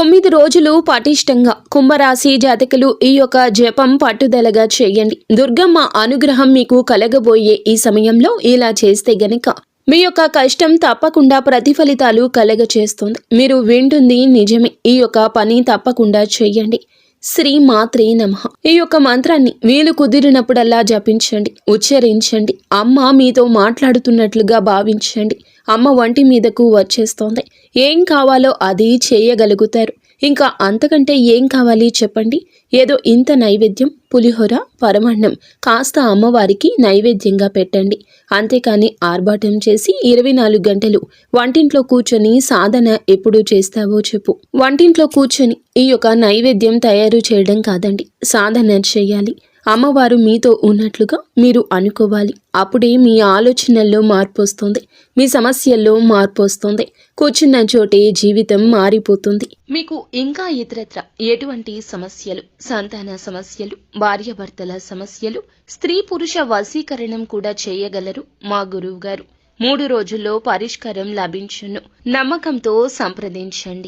తొమ్మిది రోజులు పటిష్టంగా కుంభరాశి జాతకులు ఈ యొక్క జపం పట్టుదలగా చేయండి. దుర్గమ్మ అనుగ్రహం మీకు కలగబోయే ఈ సమయంలో ఇలా చేస్తే గనక మీ యొక్క కష్టం తప్పకుండా ప్రతిఫలితాలు కలగ చేస్తుంది మీరు వింటుంది నిజమే. ఈ యొక్క పని తప్పకుండా చేయండి. శ్రీ మాత్రే నమ. ఈ యొక్క మంత్రాన్ని వీలు కుదిరినప్పుడల్లా జపించండి ఉచ్చరించండి అమ్మ మీతో మాట్లాడుతున్నట్లుగా భావించండి. అమ్మ వంటి మీదకు వచ్చేస్తోంది. ఏం కావాలో అది చేయగలుగుతారు. ఇంకా అంతకంటే ఏం కావాలి చెప్పండి? ఏదో ఇంత నైవేద్యం పులిహోర పరమాన్నం కాస్త అమ్మవారికి నైవేద్యంగా పెట్టండి. అంతేకాని ఆర్భాటం చేసి ఇరవై నాలుగు గంటలు వంటింట్లో కూర్చొని సాధన ఎప్పుడు చేస్తావో చెప్పు. వంటింట్లో కూర్చొని ఈ యొక్క నైవేద్యం తయారు చేయడం కాదండి సాధన చేయాలి. అమ్మవారు మీతో ఉన్నట్లుగా మీరు అనుకోవాలి. అప్పుడే మీ ఆలోచనల్లో మార్పు వస్తుంది మీ సమస్యల్లో మార్పు వస్తుంది కూర్చున్న చోటే జీవితం మారిపోతుంది. మీకు ఇంకా ఇతరత్ర ఎటువంటి సమస్యలు సంతాన సమస్యలు భార్యాభర్తల సమస్యలు స్త్రీ పురుష వశీకరణం కూడా చేయగలరు? మా గురువు గారు మూడు రోజుల్లో పరిష్కారం లభించును. నమ్మకంతో సంప్రదించండి.